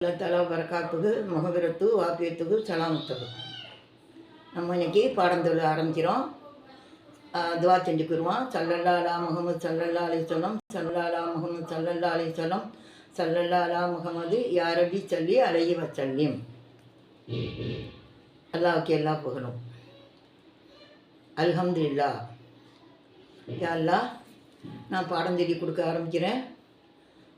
அல்லா தலா வரக்காத்துக்கு முகவிரத்து வாக்கியத்துக்கு சலாமத்துக்கு நம்ம இன்னைக்கு பாடந்தொழில் ஆரம்பிக்கிறோம். துவா செஞ்சுக்கிடுவோம் சல்லல்லா அலா முகமது சல்லல்லா அலி சொல்லம் சல்லல்லா அலா முகமது சல்லல்லா அலி சொல்லம் சல்லல்லா அலா முகமது யாரபி சொல்லி அலைய வச்சல்லியும் அல்லாவுக்கு எல்லா புகழும். அல்ஹம்துல்லா யா அல்லா நான் பாடம் கொடுக்க ஆரம்பிக்கிறேன்.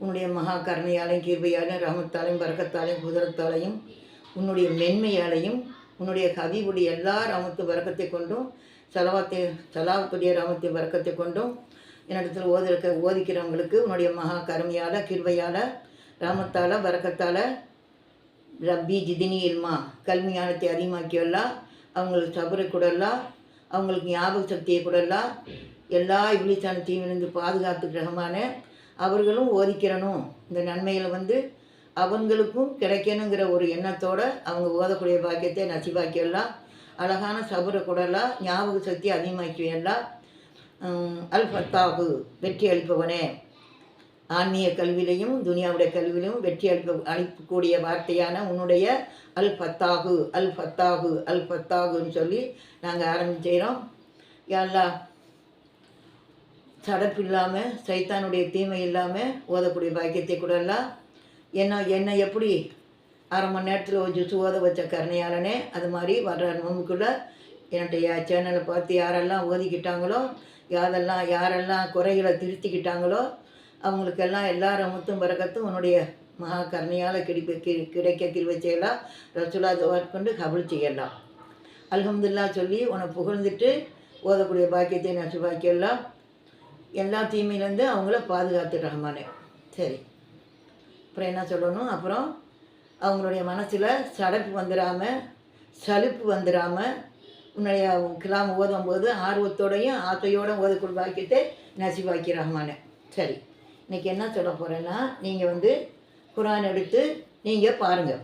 உன்னுடைய மகா கருணையாலையும் கீர்வையாலையும் ரமத்தாலையும் வரக்கத்தாலையும் குதிரத்தாலையும் உன்னுடைய மென்மையாலையும் உன்னுடைய கவிவுடைய எல்லா ரமத்து வரக்கத்தை கொண்டும் செலவாத்தை செலாவத்துடைய ரமத்தை வரக்கத்தை கொண்டும் என்னிடத்தில் ஓதிருக்க ஓதிக்கிறவங்களுக்கு உன்னுடைய மகா கருமையால் கிருவையால் ராமத்தால் வரக்கத்தால் ரப்பி ஜிதினி இல்மா கல்வி ஞானத்தை அவங்களுக்கு சபரை கூடலாம் அவங்களுக்கு ஞாபக சக்தியை கூடலாம் எல்லா இபிலிசான தீவிலிருந்து பாதுகாத்து கிரகமான அவர்களும் ஓதிக்கிறணும். இந்த நன்மையில் வந்து அவங்களுக்கும் கிடைக்கணுங்கிற ஒரு எண்ணத்தோடு அவங்க ஓதக்கூடிய பாக்கியத்தை நசிபாக்கியெல்லாம் அழகான சபுர குடலாக ஞாபக சக்தி அதிகமாக்கியெல்லாம் அல் ஃபத்தாகு வெற்றி அளிப்பவனே. ஆன்மீக கல்வியிலையும் துனியாவுடைய கல்வியிலையும் வெற்றி அளிப்ப அளிக்கக்கூடிய வார்த்தையான உன்னுடைய அல் ஃபத்தாகு அல் ஃபத்தாகு அல் ஃபத்தாகுன்னு சொல்லி நாங்கள் ஆரம்பிச்சிக்கிறோம். எல்லா சடப்பு இல்லாமல் சைத்தானுடைய தீமை இல்லாமல் ஓதக்கூடிய பாக்கியத்தை கூட எல்லாம் என்ன என்னை எப்படி? அரை மணி நேரத்தில் ஒரு ஜூஸ் ஓத வச்ச கருணையாளனே அது மாதிரி வர்ற நோம்புக்குள்ளே என்னுடைய சேனலை பார்த்து யாரெல்லாம் ஓதிக்கிட்டாங்களோ யாரெல்லாம் யாரெல்லாம் குறைகளை திருத்திக்கிட்டாங்களோ அவங்களுக்கெல்லாம் எல்லாரும் முத்தும் பறக்கத்தும் உன்னுடைய மகா கருணையால் கிடைப்ப கி கிடைக்க செய்யலாம் ரசுலா கொண்டு கபல் செய்யலாம் அல்ஹம்துல்லா சொல்லி உன்னை புகழ்ந்துட்டு ஓதக்கூடிய பாக்கியத்தை நச்சு பாக்கியெல்லாம் எல்லா தீமையிலேருந்து அவங்கள பாதுகாத்து ரஹ்மானே சரி. அப்புறம் என்ன சொல்லணும்? அப்புறம் அவங்களுடைய மனசில் சடப்பு வந்துடாமல் சலுப்பு வந்துடாமல் உன்னுடைய கிளாம் ஓதும்போது ஆர்வத்தோடையும் ஆசையோடும் ஓதக்குள் பாக்கியத்தை நசிவாக்கி ரஹ்மானே. சரி. இன்றைக்கி என்ன சொல்ல போகிறேன்னா நீங்கள் வந்து குரான் எடுத்து நீங்கள் பாருங்கள்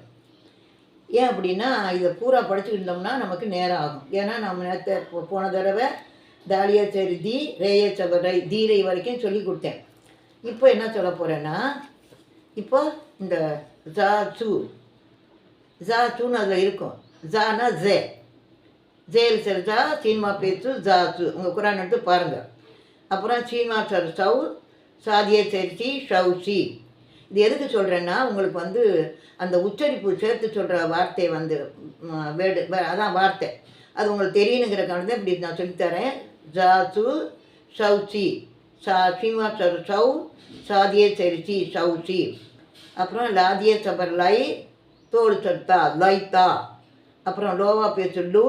ஏன் அப்படின்னா இதை பூரா படிச்சுட்டு இருந்தோம்னா நமக்கு நேரம் ஆகும். ஏன்னா நம்ம நேரத்தை போ- போன தடவை தாலியா சரி தி ரேய சபரை தீரை வரைக்கும் சொல்லி கொடுத்தேன். இப்போ என்ன சொல்ல போகிறேன்னா இப்போ இந்த ஜா சு ஜா சூன்னு அதில் இருக்கும். ஜானா ஜே. ஜேல் சரி ஜா சீன்மா பேச்சு ஜா சு. உங்கள் குரான் எடுத்து பாருங்கள் அப்புறம் சீன்மா சர் சவு சாதிய சரிச்சி ஷவுசி இது எதுக்கு சொல்கிறேன்னா உங்களுக்கு வந்து அந்த உச்சரிப்பு சேர்த்து சொல்கிற வார்த்தை வந்து வேடு வே- அதான் வார்த்தை. அது உங்களுக்கு தெரியணுங்கிற காரணம் இப்படி நான் சொல்லித்தரேன் ஜாசு ஷவுசி சா சீமா சர் சவு சாதிய சரிச்சி ஷவுசி அப்புறம் லாதிய சபர் லை தோல் சர்த்தா லைத்தா. அப்புறம் லோவா பேசு லூ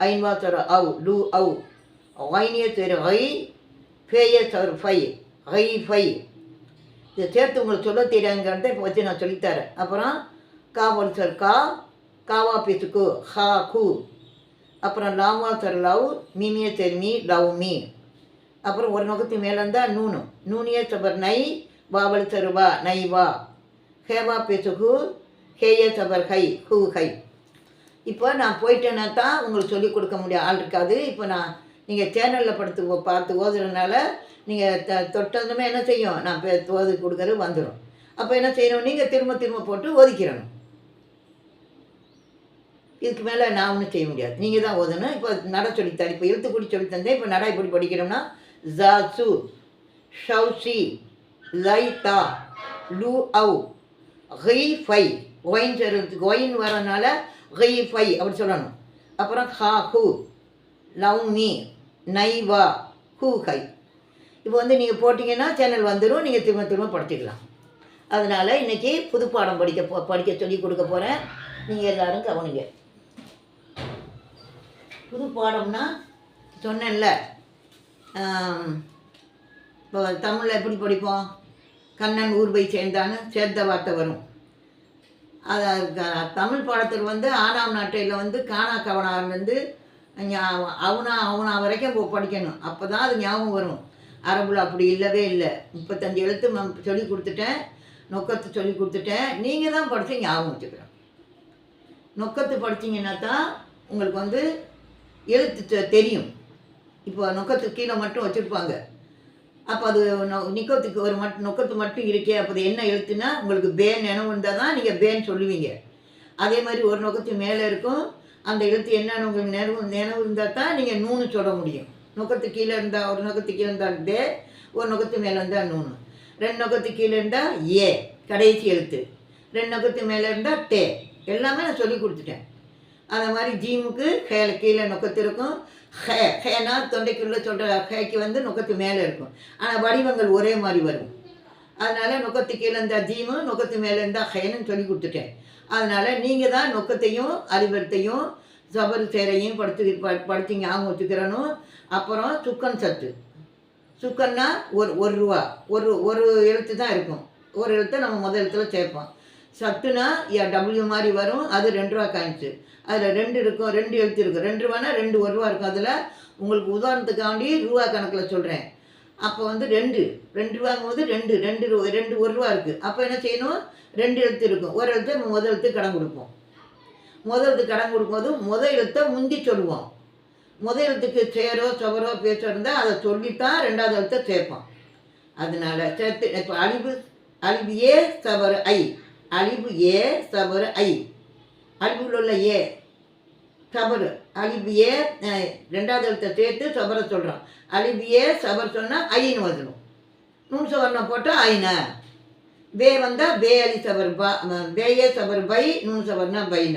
ஐன்வா அவு லூ அவு ஐனிய சேர் ஐ ஃபேய சர் ஃபை ஐ ஃபை. இதை சேர்த்து உங்களுக்கு சொல்ல தெரியாங்கிறத இப்போ வச்சு நான் சொல்லித்தரேன். அப்புறம் காவல் சர் கா காவா பேசுக்கு ஹா கு. அப்புறம் லாவா சர் லவ் மீமிய சர் மீ லவ் மீ. அப்புறம் ஒரு நோக்கத்து மேலே இருந்தால் நூனு. நூனிய சபர் நை வாவல் தருவா நை வா. ஹேவா பேசுகு ஹேய சபர் ஹை ஹூ ஹை. இப்போ நான் போயிட்டேன்னா தான் உங்களுக்கு சொல்லிக் கொடுக்க முடியும். ஆள் இருக்காது. இப்போ நான் நீங்கள் சேனலில் படுத்து பார்த்து ஓதுறதுனால நீங்கள் த தொட்டதுமே என்ன செய்யும்? நான் ஓது கொடுக்குறது கொடுக்கறது வந்துடும் அப்போ என்ன செய்யணும்? நீங்கள் திரும்ப திரும்ப போட்டு ஒதுக்கிறணும் இதுக்கு மேலே நான் ஒன்றும் செய்ய முடியாது. நீங்கள் தான் ஓதணும். இப்போ நட சொல்லித்தரேன் இப்போ எழுத்துக்கூடி சொல்லித்தந்தேன் இப்போ நட இப்படி படிக்கிறோம்னா ஜாசு ஷவுசி லைதா லூ அவு ஹை ஃபை. ஒயின் சொல்கிறதுக்கு ஒயின் வரனால ஹை ஃபை அப்படி சொல்லணும். அப்புறம் ஹா ஹூ லவ் மீ நைவா ஹூ ஹை. இப்போ வந்து நீங்கள் போட்டிங்கன்னா சேனல் வந்துடும் நீங்கள் திரும்ப திரும்ப படிச்சுக்கலாம். அதனால் இன்றைக்கி புது பாடம் படிக்க போ படிக்க சொல்லி கொடுக்க போகிறேன் நீங்கள் எல்லாரும் கவனிங்க. புது பாடம்னா சொன்னேன்ல இப்போ தமிழில் எப்படி படிப்போம்? கண்ணன் ஊர்பை சேர்ந்தான்னு சேர்த்த வார்த்தை வரும். அது தமிழ் பாடத்தில் வந்து ஆனாம் நாட்டையில் வந்து காணா கவனாலேருந்து அவனா அவனா வரைக்கும் படிக்கணும். அப்போ தான் அது ஞாபகம் வரும். அரபுல அப்படி இல்லவே இல்லை. முப்பத்தஞ்சு எழுத்து சொல்லி கொடுத்துட்டேன். நொக்கத்து சொல்லி கொடுத்துட்டேன். நீங்கள் தான் படித்து ஞாபகம் வச்சுக்கிறோம் நொக்கத்து படித்தீங்கன்னா தான் உங்களுக்கு வந்து எழுத்து தெரியும். இப்போ நொக்கத்துக்கு கீழே மட்டும் வச்சுருப்பாங்க. அப்போ அது நிக்கத்துக்கு ஒரு மட்டும் நொக்கத்து மட்டும் இருக்கே அப்போ அது என்ன எழுத்துனா உங்களுக்கு பேன் நினைவு இருந்தால் தான் நீங்கள் பேன் சொல்லுவீங்க. அதே மாதிரி ஒரு நொக்கத்து மேலே இருக்கும். அந்த எழுத்து என்னன்னு உங்களுக்கு நினைவு நினைவு இருந்தால் தான் நீங்கள் நூனு சொல்ல முடியும். நொக்கத்து கீழே இருந்தால் ஒரு நொக்கத்து கீழே இருந்தால் பே ஒரு நொக்கத்து மேலே இருந்தால் நூனு ரெண்டு நொக்கத்து கீழே இருந்தால் ஏ கடைசி எழுத்து. ரெண்டு நொக்கத்து மேலே இருந்தால் டே எல்லாமே நான் சொல்லி கொடுத்துட்டேன். அந்த மாதிரி ஜீமுக்கு ஹேல கீழே நொக்கத்து இருக்கும். ஹே ஹேனா தொண்டைக்குள்ளே சொல்கிற ஹேக்கு வந்து நுக்கத்து மேலே இருக்கும். ஆனால் வடிவங்கள் ஒரே மாதிரி வரும். அதனால் நுக்கத்து கீழே இருந்தால் ஜீமு நொக்கத்து மேலே இருந்தால் ஹேன்னு சொல்லி கொடுத்துட்டேன். அதனால் நீங்கள் தான் நொக்கத்தையும் அறிவத்தையும் ஜபர் சேரையும் படுத்து ப- படுத்தி ஞாபகம் வச்சுக்கிறனும் அப்புறம் சுக்கன் சத்து. சுக்கன்னா ஒரு ஒரு ரூபா. ஒரு ஒரு எழுத்து தான் இருக்கும். ஒரு எழுத்தை நம்ம முதல் எழுத்துல சேர்ப்போம். சத்துனா டபிள்யூ மாதிரி வரும். அது ரெண்டு ரூபா காயின்ஸு அதில் ரெண்டு இருக்கும் ரெண்டு எழுத்து இருக்கும். ரெண்டு ரூபானா ரெண்டு ஒரு ரூபா இருக்கும். அதில் உங்களுக்கு உதாரணத்துக்காண்டி ரூபா கணக்கில் சொல்கிறேன் அப்போ வந்து ரெண்டு. ரெண்டு ரூபாங்கும் போது ரெண்டு. ரெண்டு ரூ ரெண்டு ஒரு ரூபா இருக்குது அப்போ என்ன செய்யணும்? ரெண்டு எழுத்து இருக்கும். ஒரு எழுத்து நம்ம முதல் எழுத்து கடன் கொடுப்போம். முதல் எழுத்து கடன் கொடுக்கும்போது முதல் எழுத்தை முந்தி சொல்லுவோம். முதல் எழுத்துக்கு சேரோ சுவரோ பேச்சோ இருந்தால் அதை சொல்லித்தான் ரெண்டாவது எழுத்தை சேர்ப்போம். அதனால சேர்த்து இப்போ அழிவு அழிவு ஏ சவர் ஐ. அழிவு ஏ சபர் ஐ அழிவில் உள்ள ஏ சபரு அழிவு ஏ ரெண்டாவது எழுத்தை சேர்த்து சபரை சொல்கிறோம் அழிவு ஏ சபர் சொன்னால் ஐன்னு வந்துடும் நூன் சவர்ணம் போட்டால் ஐன பே வந்தால் பே அலி சபர் பா ம- சபர் பை நூன் சவர்னா பைன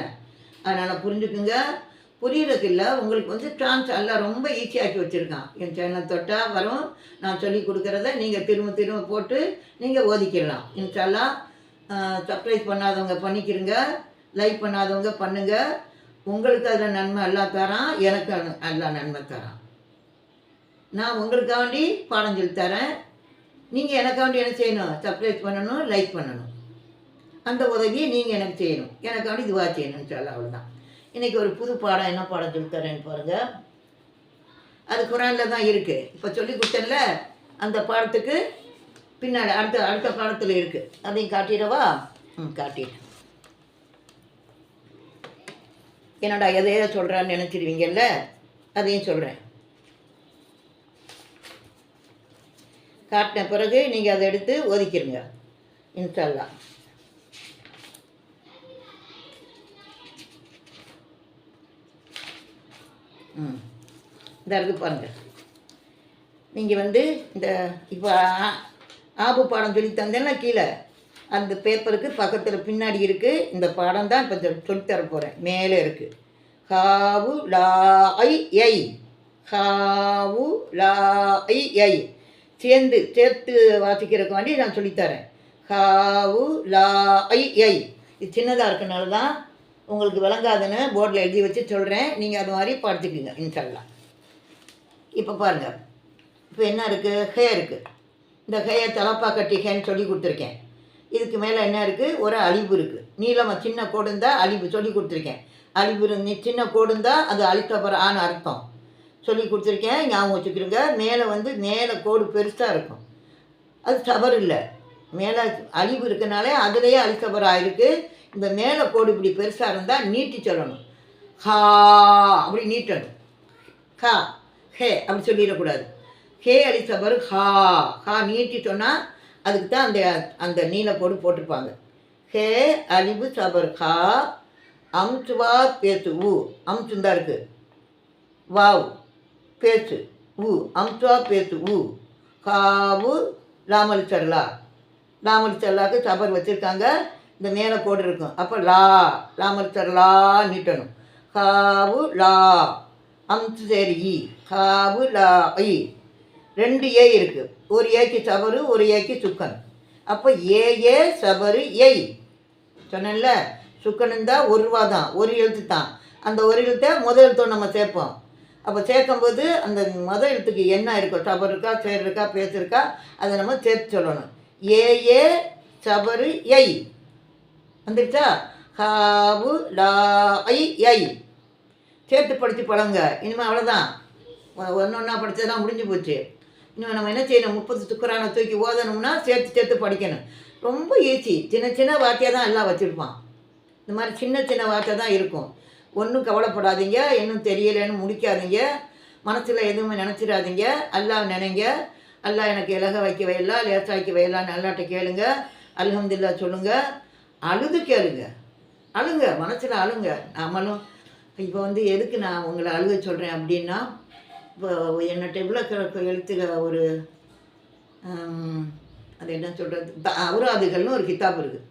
அதனால் புரிஞ்சுக்குங்க புரியறதுக்கு இல்லை உங்களுக்கு வந்து டான்ஸ் எல்லாம் ரொம்ப ஈஸியாக்கி வச்சுருக்கான் என் சேனல் தொட்டால் வரும் நான் சொல்லி கொடுக்குறத நீங்கள் திரும்ப திரும்ப போட்டு நீங்கள் ஓதிக்கிடலாம் இன்ஷால்லாம் சப்ஸ்கிரைப் பண்ணாதவங்க பண்ணிக்கிறங்க லைக் பண்ணாதவங்க பண்ணுங்க. உங்களுக்கு அதில் நன்மை எல்லாம் தரான் எனக்கு அது- எல்லாம் நன்மை தரான். நான் உங்களுக்காண்டி பாடம் சொல்லி தரேன். நீங்கள் எனக்காண்டி என்ன செய்யணும்? சப்ஸ்கிரைப் பண்ணணும் லைக் பண்ணணும். அந்த உதவியை நீங்கள் எனக்கு செய்யணும். எனக்காண்டி இதுவாக செய்யணும்னு சொல்ல அவ்வளோதான் இன்றைக்கி ஒரு புது பாடம் என்ன பாடம் சொல்லி தரேன்னு பாருங்கள் அது குரானில் தான் இருக்குது இப்போ சொல்லி கொடுத்தேன்ல அந்த பாடத்துக்கு பின்னாடி அடுத்த அடுத்த காலத்தில் இருக்குது அதையும் காட்டிடவா? ம் காட்டிடுறேன் என்னடா எதையோ சொல்கிறான்னு நினச்சிடுவீங்கல்ல அதையும் சொல்கிறேன் காட்டின பிறகு நீங்கள் அதை எடுத்து ஒதுக்கிடுங்க இன்ஷால்லா. ம். இந்த இருக்கு நீங்கள் வந்து இந்த இப்போ ஆபு பாடம் சொல்லி தந்தேன்னா கீழே. அந்த பேப்பருக்கு பக்கத்தில் பின்னாடி இருக்குது இந்த பாடம் தான் இப்போ சொல்லித்தர போகிறேன் மேலே இருக்குது ஹாவு லா ஐ ஐ ஹாவு லா ஐ ஐ சேர்ந்து சேர்த்து வாசிக்கிறதுக்கு வேண்டி நான் சொல்லித்தரேன் ஹாவு லா ஐ ஐ இது சின்னதாக இருக்கனால தான் உங்களுக்கு விளங்காதுன்னு போர்டில் எழுதி வச்சு சொல்கிறேன் நீங்கள் அது மாதிரி படிச்சுக்குங்க இன்ஷால்லா இப்போ பாருங்கள் இப்போ என்ன இருக்குது ஹே இருக்குது இந்த ஹேயை தலப்பா கட்டி ஹேன்னு சொல்லி கொடுத்துருக்கேன். இதுக்கு மேலே என்ன இருக்குது ஒரு அழிவு இருக்குது நீளமாக சின்ன கோடு இருந்தால் அழிவு சொல்லி கொடுத்துருக்கேன். அழிவு இருந்து சின்ன கோடு இருந்தால் அது அழித்தப்பற ஆன அர்த்தம். சொல்லி கொடுத்துருக்கேன். ஞாபகம் வச்சுக்கிறோங்க மேலே வந்து மேலே கோடு பெருசாக இருக்கும். அது தவறு இல்லை. மேலே அழிவு இருக்கனாலே அதுலேயே அழித்தபர் ஆகிருக்கு இந்த மேலே கோடு இப்படி பெருசாக இருந்தால் நீட்டி சொல்லணும். ஹா அப்படி நீட்டணும். ஹா ஹே அப்படி சொல்லிடக்கூடாது. ஹே அழித்தபர் ஹா ஹா நீட்டி சொன்னால் அதுக்கு தான் அந்த அந்த நீலக்கோடு போட்டிருப்பாங்க. ஹே அழிவு சபர் ஹா அம்சுவா பேசு ஊ அம்சுந்தா இருக்குது வாவ் பேசு உ. அம்சுவா பேசு உ. காவு லாமல் சர்லா லாமல் சர்லாக்கு சபர் வச்சுருக்காங்க. இந்த மேலே கோடு இருக்கும். அப்போ லா லாமல் சர்லா நீட்டணும். காவு லா. அம்சு சரி ஈ காவு லா ஐ ரெண்டு ஏ இருக்குது ஒரு ஏக்கு சபரு ஒரு ஏக்கு சுக்கன். அப்போ ஏ ஏ சபரு ஏய் சொன்னேன்ல? சுக்கன் இருந்தால் ஒரு ரூபா தான் ஒரு எழுத்து தான். அந்த ஒரு எழுத்தை முதல் எழுத்தோடு நம்ம சேர்ப்போம். அப்போ சேர்க்கும்போது அந்த முதல் எழுத்துக்கு என்ன இருக்கோ சபர் இருக்கா சேர் இருக்கா பேசிருக்கா அதை நம்ம சேர்த்து சொல்லணும். ஏ ஏ சபரு ஐ வந்துருச்சா? ஹாவு லா ஐ ஐ சேர்த்து படித்து பழங்க இனிமேல் அவ்வளோதான் ஒன்று ஒன்றா படித்ததெல்லாம் முடிஞ்சு போச்சு. இன்னும் நம்ம என்ன செய்யணும்? முப்பது துக்குறான தூக்கி ஓதணும்னா சேர்த்து சேர்த்து படிக்கணும். ரொம்ப ஈஸி சின்ன சின்ன வார்த்தையாக தான் எல்லாம் வச்சுருப்பான். இந்த மாதிரி சின்ன சின்ன வார்த்தை தான் இருக்கும். ஒன்றும் கவலைப்படாதீங்க. இன்னும் தெரியலைன்னு முடிக்காதீங்க. மனசில் எதுவுமே நினச்சிடாதீங்க. அல்லா நினைங்க. அல்லாஹ் எனக்கு இலக வைக்க வயலா லேசாக்கி வையலாம் நல்லாட்ட கேளுங்க. அல்ஹம்துலில்லா சொல்லுங்க. அழுது கேளுங்க. அழுங்க. மனசில் அழுங்க. நம்மளும் இப்போ வந்து எதுக்கு நான் உங்களை அழுக சொல்கிறேன் அப்படின்னா என்னட்ட இவ்வளோ கிழக்கு எழுத்துக ஒரு அது என்ன சொல்கிறது அவுராதுகள்னு ஒரு கித்தாப் இருக்குது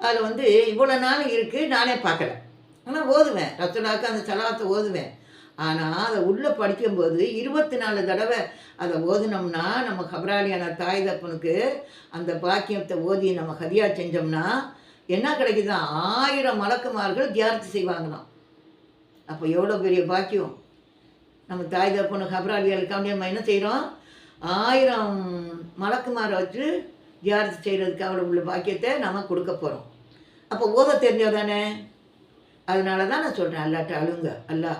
அதில் வந்து இவ்வளோ நாள் இருக்குது நானே பார்க்கல. ஆனால் ஓதுவேன். ரத்தனாக்கு அந்த சலாத்தை ஓதுவேன். ஆனால் அதை உள்ளே படிக்கும்போது இருபத்தி நாலு தடவை அதை ஓதுனோம்னா நம்ம கபராலியான தாய் தப்பனுக்கு அந்த பாக்கியத்தை ஓதி நம்ம ஹதியா செஞ்சோம்னா என்ன கிடைக்குதா? ஆயிரம் மலக்குமார்கள் தியார்த்தி செய்வாங்களாம். அப்போ எவ்வளோ பெரிய பாக்கியம்? நம்ம தாய் தப்பனு கபராளிகளுக்காண்டி நம்ம என்ன செய்கிறோம் ஆயிரம் மலக்குமாரை வச்சு ஜியாரத்து செய்கிறதுக்கு அவ்வளோ உள்ள பாக்கியத்தை நம்ம கொடுக்க போகிறோம் அப்போ ஓத தெரிஞ்சோ தானே? அதனால தான் நான் சொல்கிறேன் அல்லாட்ட அழுங்க அல்லா.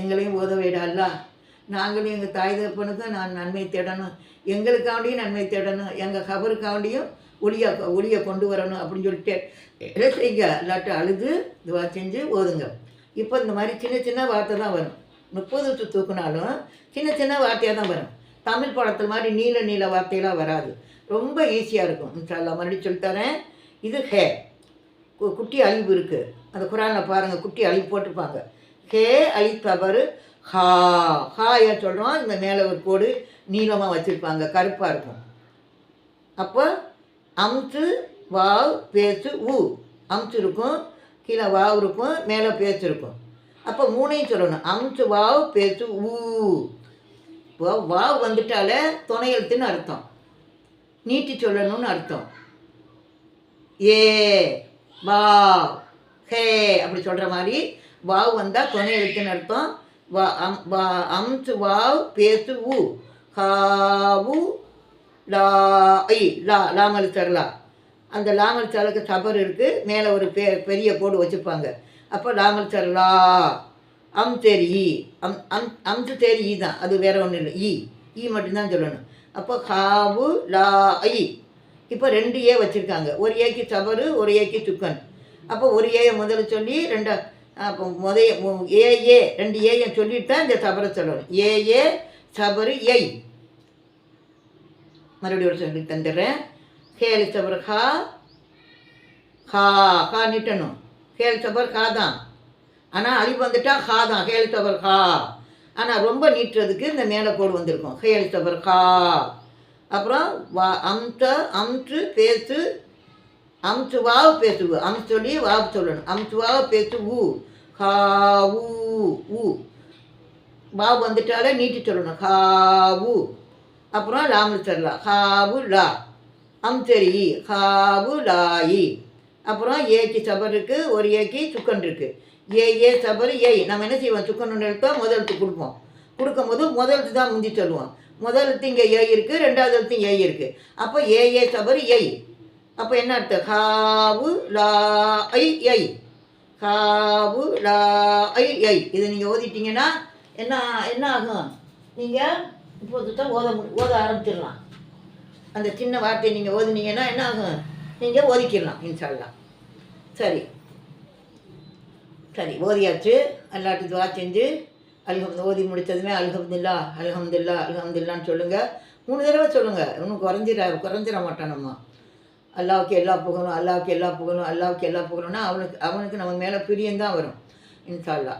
எங்களையும் ஓத வைடா அல்லா. நாங்களும் எங்கள் தாய் தப்பனுக்கும் நான் நன்மை தேடணும். எங்களுக்காண்டியும் நன்மை தேடணும். எங்கள் கபருக்காண்டியும் ஒளியா ஒளியை கொண்டு வரணும் அப்படின்னு சொல்லிட்டு என்ன செய்யுங்க? அல்லாட்ட அழுது இதுவாக செஞ்சு ஓதுங்க. இப்போ இந்த மாதிரி சின்ன சின்ன வார்த்தை தான் வரும். முப்பது வருஷத்து தூக்குனாலும் சின்ன சின்ன வார்த்தையாக தான் வரும். தமிழ் படத்தில் மாதிரி நீல நீல வார்த்தையெல்லாம் வராது. ரொம்ப ஈஸியாக இருக்கும். இன்ஷால்லா மறுபடியும் சொல்லித்தரேன் இது ஹே. கு- குட்டி அழிவு இருக்குது அந்த குரானில் பாருங்கள் குட்டி அழிவு போட்டிருப்பாங்க. ஹே அலி தவறு ஹா. ஹா ஏன் சொல்கிறோம் இந்த மேலே ஒரு கோடு நீளமாக வச்சுருப்பாங்க. கருப்பாக இருக்கும். அப்போ அம்சு வாவ் பேசு ஊ. அம்சு இருக்கும். கீழே வாவ் இருக்கும். மேலே பேசு இருக்கும். அப்போ மூணையும் சொல்லணும். அம்சு வாவ் பேசு ஊ. வாவ் வாவ் வந்துட்டாலே துணை எழுத்துன்னு அர்த்தம். நீட்டி சொல்லணும்னு அர்த்தம். ஏ வா ஹே அப்படி சொல்கிற மாதிரி வாவ் வந்தால் துணை எழுத்துன்னு அர்த்தம். வா அம் வா அம்சு வாவ் பேசு ஊ. ஹாவு லா ஐ லா லாமல் சரலா அந்த லாமல் சரலுக்கு சபர் இருக்குது மேலே ஒரு பெ பெரிய கோடு வச்சுருப்பாங்க அப்போ நாங்கள் சொல்லா. அம் சரி ஈ. அம் அம் அம்து சரி ஈ தான். அது வேற ஒன்றும் இல்லை. ஈ. ஈ மட்டும்தான் சொல்லணும். அப்போ ஹாவு லா ஐ. இப்போ ரெண்டு ஏ வச்சுருக்காங்க. ஒரு ஏக்கு சபரு ஒரு ஏக்கு சுக்கன் அப்போ ஒரு ஏயை முதல்ல சொல்லி ரெண்டு அப்போ முதைய ஏ ஏ ரெண்டு ஏயை சொல்லிட்டு தான் இந்த சபரை சொல்லணும். ஏ ஏ சபரு ஏய். மறுபடியும் ஒரு சொல்லி தந்துடுறேன். ஹேல் சபர் ஹா. ஹா ஹா நிட்டணும். ஹேல் சபர் ஹா தான் ஆனால் அழிவு வந்துட்டா ஹா தான் ஹேல் சபர் ஹா ஆனால் ரொம்ப நீட்டுறதுக்கு இந்த மேலே கோடு வந்திருக்கும். ஹேல் சபர் ஹா அப்புறம் வா அம்ச அம்சு பேசு அம்சு வாவ் பேசு அம்சு சொல்லி வாவ் சொல்லணும். அம்சு வாவ் பேசு ஊ ஹா ஊ ஊ வாவ் வந்துட்டாலே நீட்டி சொல்லணும். ஹா ஊ அப்புறம் லாமல் சொல்லலாம். ஹாவு லா. அம் சரி ஹாவு லாயி அப்புறம் ஏக்கு சபர் இருக்குது ஒரு ஏக்கு சுக்கன் இருக்குது ஏ ஏ சபர் ஏய் நம்ம என்ன செய்வோம்? சுக்கன் எடுத்தோம் முதல் எழுத்து கொடுப்போம். கொடுக்கும்போது முதல் எழுத்து தான் முந்தி சொல்லுவோம் முதல் எழுத்து இங்கே ஏ இருக்குது ரெண்டாவது எழுத்து ஏ இருக்குது அப்போ ஏ ஏ சபர் ஏய் அப்போ என்ன அர்த்தம்? ஹாவு லா ஐ ஐ. ஹாவு லா ஐ ஐ. இதை நீங்கள் ஓதிட்டீங்கன்னா என்ன என்ன ஆகும்? நீங்கள் இப்போது தான் ஓத ஓத ஆரம்பிச்சிடலாம். அந்த சின்ன வார்த்தையை நீங்கள் ஓதுனீங்கன்னா என்ன ஆகும்? நீங்கள் ஓதிக்கிடலாம் இன்ஷால்லா சரி. சரி ஓதியாச்சு. அல்லாட்டு துவா செஞ்சு அல்ஹம் ஓதி முடித்ததுமே அல்ஹம்துல்லா அல்ஹம்துல்லா அல்ஹம்துல்லான்னு சொல்லுங்கள் மூணு தடவை சொல்லுங்கள் இன்னும் குறைஞ்சிட குறைஞ்சிட மாட்டோம் நம்ம. அல்லாவுக்கு எல்லா புகழும் அல்லாவுக்கு எல்லா புகழும் அல்லாவுக்கு எல்லா புகழும்னா அவனுக்கு அவனுக்கு நம்ம மேலே பிரியந்தான் வரும் இன்ஷால்லா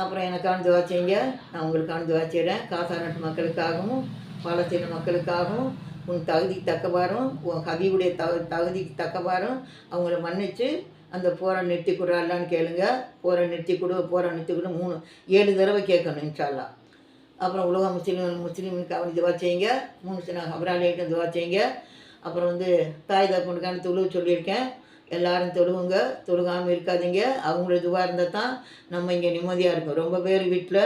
அப்புறம் எனக்கான துவா செய்யுங்க. நான் உங்களுக்கான துவா செய்கிறேன் காசாநாட்டு மக்களுக்காகவும் பாலஸ்தீன மக்களுக்காகவும் உன் தகுதிக்கு தக்கவாறும் உன் கவியுடைய தகு தகுதிக்கு தக்கவாறும் அவங்கள மன்னித்து அந்த போரை நிறுத்தி கொடு கேளுங்க. போரை நிறுத்தி கொடு போரை நிறுத்தி கொடு. மூணு ஏழு தடவை கேட்கணும் இன்ஷால்லா. அப்புறம் உலக முஸ்லீம் முஸ்லீமுக்கு அவன் துவா செய்யுங்க. மூணு சின்ன அபராலிகளுக்கு துவா செய்யுங்க. அப்புறம் வந்து தாய் தப்புனுக்கான தொழுவு சொல்லியிருக்கேன். எல்லாரும் தொழுவுங்க. தொழுகாமல் இருக்காதீங்க. அவங்களோட இதுவாக இருந்தால் தான் நம்ம இங்கே நிம்மதியாக இருக்கும். ரொம்ப பேர் வீட்டில்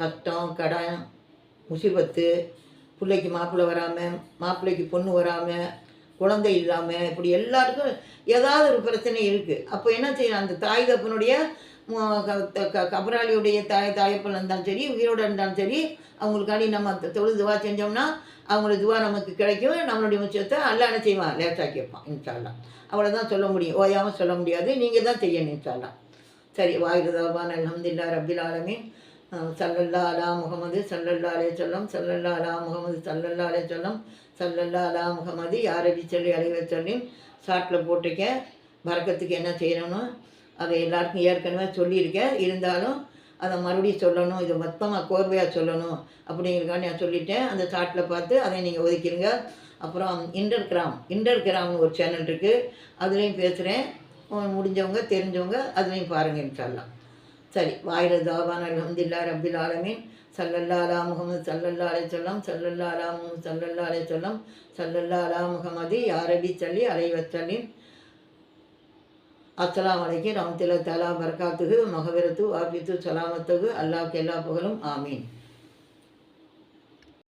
கஷ்டம் கடன் முசிபத்து பிள்ளைக்கு மாப்பிள்ளை வராமல் மாப்பிள்ளைக்கு பொண்ணு வராமல் குழந்தை இல்லாமல் இப்படி எல்லாருக்கும் ஏதாவது ஒரு பிரச்சனை இருக்குது அப்போ என்ன செய்யணும்? அந்த தாய் தப்பனுடைய க- கபராளியுடைய தாய் தாயப்பன் இருந்தாலும் சரி உயிரோடு இருந்தாலும் சரி அவங்களுக்காண்டி நம்ம த- தொழுது துவா செஞ்சோம்னா அவங்களுக்கு துவா நமக்கு கிடைக்கும். நம்மளுடைய முச்சத்தை அல்ல என்ன செய்வான்? லேட்டாக கேட்பான் இன்ஷால்லாம் அவ்வளோ அவ்வளோதான் சொல்ல முடியும். ஓயாமல் சொல்ல முடியாது. நீங்கள் தான் செய்யணும் இன்ஷால்லாம் சரி வாயுதவான் அலமதுல்லா ரபில் ஆலமின். சல்லல்லா அலா முகமது சல்லல்லா அலே சொல்லம் சல்லல்லா அலா முகமது சல்லல்லா அலே சொல்லம் சல்லல்லா அலா முகமது யாரபி சொல்லி அலைவ சொல்லி ஷார்ட்டில் போட்டிருக்கேன் பறக்கத்துக்கு என்ன செய்யணும்னு? அதை எல்லாருக்கும் ஏற்கனவே சொல்லியிருக்கேன் இருந்தாலும் அதை மறுபடியும் சொல்லணும். இதை மொத்தமாக கோர்வையாக சொல்லணும் அப்படிங்கிறக்காண்டி நான் சொல்லிட்டேன். அந்த சாட்டில் பார்த்து அதை நீங்கள் ஒதுக்கிடுங்க அப்புறம் இன்டர் கிராம் இன்டர் கிராம்னு ஒரு சேனல் இருக்குது அதுலேயும் பேசுகிறேன் முடிஞ்சவங்க தெரிஞ்சவங்க அதுலேயும் பாருங்கள் இன்ஷால்லாம் சரி வாயில தாவான் அலமதுல்லா ரப்பில் ஆலமீன். சல்லல்லா அலா முகமது சல்லல்லா அலை சொல்லம் சல்லல்லா அலா முகமது சல்லல்லா அலை சொல்லம் சல்லல்லா அலா முகமது யாரபி சொல்லி அலைவச்சலின் அஸ்லாம் அலைக்கும் ரஹமத்துல்லாஹி தலா பர்காத்துகு மகவிரத்து ஆபித்து சலாமத்துகு அல்லாஹ் எல்லா புகழும் ஆமீன்.